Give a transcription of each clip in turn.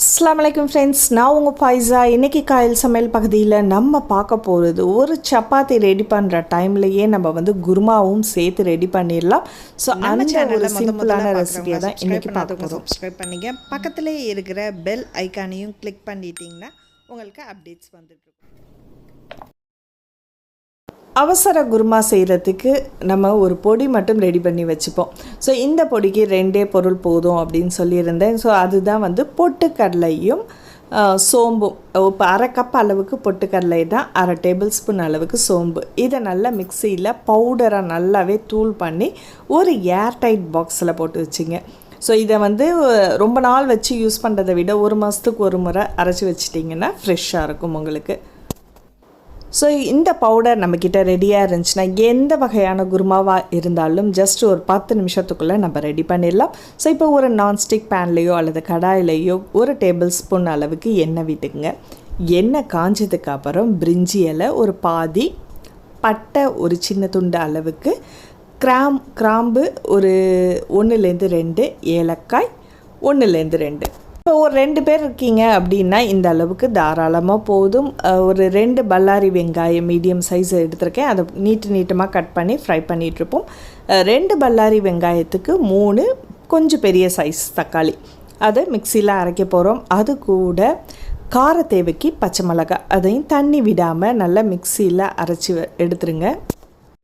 அஸ்லாம் வலைக்கம் ஃப்ரெண்ட்ஸ் நான் உங்கள் பாய்ஸா இன்னைக்கு காயல் சமையல் பகுதியில் நம்ம பார்க்க போகிறது ஒரு சப்பாத்தி ரெடி பண்ணுற டைம்லையே நம்ம வந்து குருமாவும் சேர்த்து ரெடி பண்ணிடலாம். ஸோ அந்த ஒரு சிம்பிளான ரெசிபியை தான் இன்னைக்கு பார்க்க சப்ஸ்கிரைப் பண்ணிங்க பக்கத்துலேயே இருக்கிற பெல் ஐக்கானையும் கிளிக் பண்ணிட்டீங்கன்னா உங்களுக்கு அப்டேட்ஸ் வந்துட்டு அவசர குருமா செய்கிறதுக்கு நம்ம ஒரு பொடி மட்டும் ரெடி பண்ணி வச்சுப்போம். ஸோ இந்த பொடிக்கு ரெண்டே பொருள் போதும் அப்படின்னு சொல்லியிருந்தேன். ஸோ அதுதான் வந்து பொட்டுக்கடலையும் சோம்பும். இப்போ அரை கப் அளவுக்கு பொட்டுக்கடலை தான் அரை டேபிள் ஸ்பூன் அளவுக்கு சோம்பு. இதை நல்லா மிக்சியில் பவுடரை நல்லாவே தூள் பண்ணி ஒரு ஏர்டைட் பாக்ஸில் போட்டு வச்சுங்க. ஸோ இதை வந்து ரொம்ப நாள் வச்சு யூஸ் பண்ணுறதை விட ஒரு மாதத்துக்கு ஒரு முறை அரைச்சி வச்சிட்டிங்கன்னா ஃப்ரெஷ்ஷாக இருக்கும் உங்களுக்கு. ஸோ இந்த பவுடர் நம்மக்கிட்ட ரெடியாக இருந்துச்சுன்னா எந்த வகையான குருமாவாக இருந்தாலும் ஜஸ்ட் ஒரு பத்து நிமிஷத்துக்குள்ளே நம்ம ரெடி பண்ணிடலாம். ஸோ இப்போ ஒரு நான்ஸ்டிக் பேன்லேயோ அல்லது கடாயிலையோ ஒரு டேபிள் ஸ்பூன் அளவுக்கு எண்ணெய் விட்டுக்குங்க. எண்ணெய் காஞ்சதுக்கு அப்புறம் பிரிஞ்சி இலை ஒரு பாதி பட்டை ஒரு சின்ன துண்டு அளவுக்கு கிராம் கிராம்பு ஒரு ஒன்றுலேருந்து ரெண்டு ஏலக்காய் ஒன்றுலேருந்து ரெண்டு. இப்போ ஒரு ரெண்டு பேர் இருக்கீங்க அப்படின்னா இந்த அளவுக்கு தாராளமாக போதும். ஒரு ரெண்டு பல்லாரி வெங்காயம் மீடியம் சைஸ் எடுத்திருக்கேன். அதை நீட்டு நீட்டமாக கட் பண்ணி ஃப்ரை பண்ணிகிட்ருப்போம் ரெண்டு பல்லாரி வெங்காயத்துக்கு மூணு கொஞ்சம் பெரிய சைஸ் தக்காளி. அதை மிக்சியில் அரைக்க போகிறோம் அது கூட கார தேவைக்கு பச்சை மிளகாய். அதையும் தண்ணி விடாமல் நல்லா மிக்சியில் அரைச்சி வ- எடுத்துருங்க.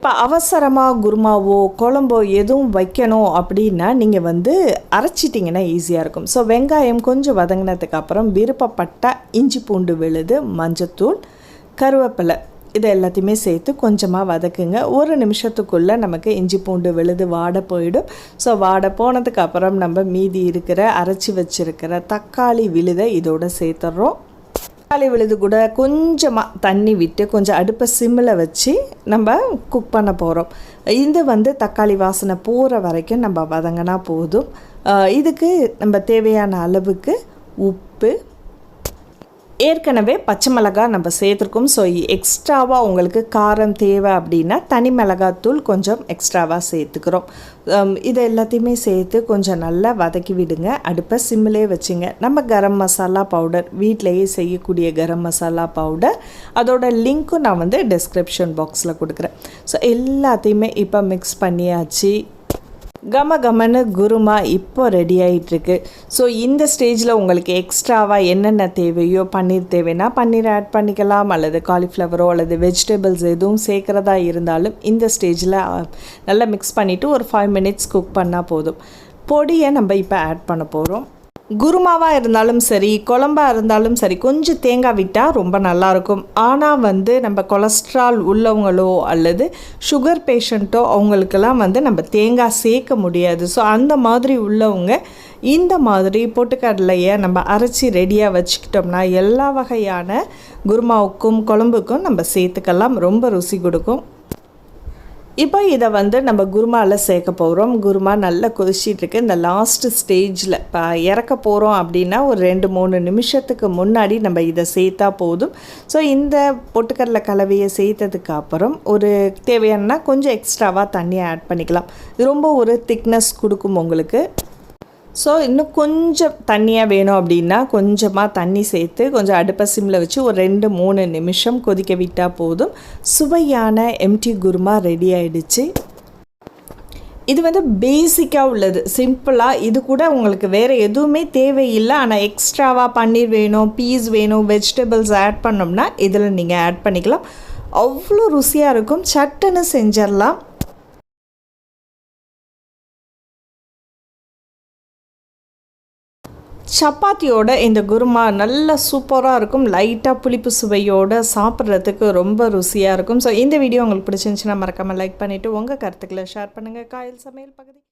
இப்போ அவசரமாக குருமாவோ குழம்போ எதுவும் வைக்கணும் அப்படின்னா நீங்கள் வந்து அரைச்சிட்டிங்கன்னா ஈஸியாக இருக்கும். ஸோ வெங்காயம் கொஞ்சம் வதங்கினதுக்கு அப்புறம் விருப்பப்பட்ட இஞ்சி பூண்டு விழுது மஞ்சத்தூள் கருவேப்பிலை இது எல்லாத்தையுமே சேர்த்து கொஞ்சமாக வதக்குங்க. ஒரு நிமிஷத்துக்குள்ளே நமக்கு இஞ்சி பூண்டு விழுது வாட போயிடும். ஸோ வாட போனதுக்கு அப்புறம் நம்ம மீதி இருக்கிற அரைச்சி வச்சுருக்கிற தக்காளி விழுதை இதோட சேர்த்துட்றோம் தக்காளி விழுது கூட கொஞ்சமாக தண்ணி விட்டு கொஞ்சம் அடுப்பை சிம்மில் வச்சு நம்ம குக் பண்ண போகிறோம் இது வந்து தக்காளி வாசனை போகிற வரைக்கும் நம்ம வதங்கினா போதும். இதுக்கு நம்ம தேவையான அளவுக்கு உப்பு ஏற்கனவே பச்சை மிளகாய் நம்ம சேர்த்துருக்கோம். ஸோ எக்ஸ்ட்ராவாக உங்களுக்கு காரம் தேவை அப்படின்னா தனி மிளகாத்தூள் கொஞ்சம் எக்ஸ்ட்ராவாக சேர்த்துக்கிறோம். இதை எல்லாத்தையுமே சேர்த்து கொஞ்சம் நல்லா வதக்கி விடுங்க. அடுப்பை சிம்மிலே வச்சுங்க. நம்ம கரம் மசாலா பவுடர் வீட்டிலேயே செய்யக்கூடிய கரம் மசாலா பவுடர் அதோட லிங்க்கும் நான் வந்து டிஸ்கிரிப்ஷன் பாக்ஸில் கொடுக்குறேன். ஸோ எல்லாத்தையுமே இப்போ மிக்ஸ் பண்ணியாச்சு. கம கமன்னு குருமா இப்போ ரெடி ஆகிட்டுருக்கு ஸோ இந்த ஸ்டேஜில் உங்களுக்கு எக்ஸ்ட்ராவாக என்னென்ன தேவையோ பன்னீர் தேவைன்னா பன்னீர் ஆட் பண்ணிக்கலாம் அல்லது காலிஃப்ளவரோ அல்லது வெஜிடபிள்ஸ் எதுவும் சேர்க்குறதா இருந்தாலும் இந்த ஸ்டேஜில் நல்லா மிக்ஸ் பண்ணிவிட்டு ஒரு ஃபைவ் மினிட்ஸ் குக் பண்ணால் போதும். பொடியை நம்ம இப்போ ஆட் பண்ண போகிறோம் குருமாவாக இருந்தாலும் சரி குழம்பாக இருந்தாலும் சரி கொஞ்சம் தேங்காய் விட்டால் ரொம்ப நல்லாயிருக்கும் ஆனால் வந்து நம்ம கொலஸ்ட்ரால் உள்ளவங்களோ அல்லது சுகர் பேஷண்ட்டோ அவங்களுக்கெல்லாம் வந்து நம்ம தேங்காய் சேர்க்க முடியாது. ஸோ அந்த மாதிரி உள்ளவங்க இந்த மாதிரி பொட்டுக்கடலையை நம்ம அரைச்சி ரெடியாக வச்சுக்கிட்டோம்னா எல்லா வகையான குருமாவுக்கும் குழம்புக்கும் நம்ம சேர்த்துக்கலாம். ரொம்ப ருசி கொடுக்கும். இப்போ இதை வந்து நம்ம குருமாவில் சேர்க்க போகிறோம் குருமா நல்லா கொதிச்சிட்ருக்கு இந்த லாஸ்ட்டு ஸ்டேஜில் இப்போ இறக்க போகிறோம் அப்படின்னா ஒரு ரெண்டு மூணு நிமிஷத்துக்கு முன்னாடி நம்ம இதை சேர்த்தா போதும். ஸோ இந்த பொட்டுக்கடலை கலவையை சேர்த்ததுக்கு அப்புறம் ஒரு தேவையானா கொஞ்சம் எக்ஸ்ட்ராவாக தண்ணியை ஆட் பண்ணிக்கலாம். இது ரொம்ப ஒரு திக்னஸ் கொடுக்கும் உங்களுக்கு. ஸோ இன்னும் கொஞ்சம் தண்ணியாக வேணும் அப்படின்னா கொஞ்சமாக தண்ணி சேர்த்து கொஞ்சம் அடுப்பை சிம்மில் வச்சு ஒரு ரெண்டு மூணு நிமிஷம் கொதிக்க விட்டால் போதும். சுவையான எம்டி குருமா ரெடி ஆகிடுச்சு இது வந்து பேசிக்காக உள்ளது. சிம்பிளாக இது கூட உங்களுக்கு வேறு எதுவுமே தேவையில்லை. ஆனால் எக்ஸ்ட்ராவாக பன்னீர் வேணும் பீஸ் வேணும் வெஜிடபிள்ஸ் ஆட் பண்ணோம்னா இதில் நீங்கள் ஆட் பண்ணிக்கலாம். அவ்வளோ ருசியாக இருக்கும். சட்டுன்னு செஞ்சிடலாம். சப்பாத்தியோட இந்த குருமா நல்ல சூப்பராக இருக்கும். லைட்டாக புளிப்பு சுவையோடு சாப்பிட்றதுக்கு ரொம்ப ருசியாக இருக்கும். ஸோ இந்த வீடியோ உங்களுக்கு பிடிச்சிருந்துச்சுன்னா மறக்காமல் லைக் பண்ணிவிட்டு உங்கள் கருத்துக்களை ஷேர் பண்ணுங்கள் காயல் சமையல் பகுதி.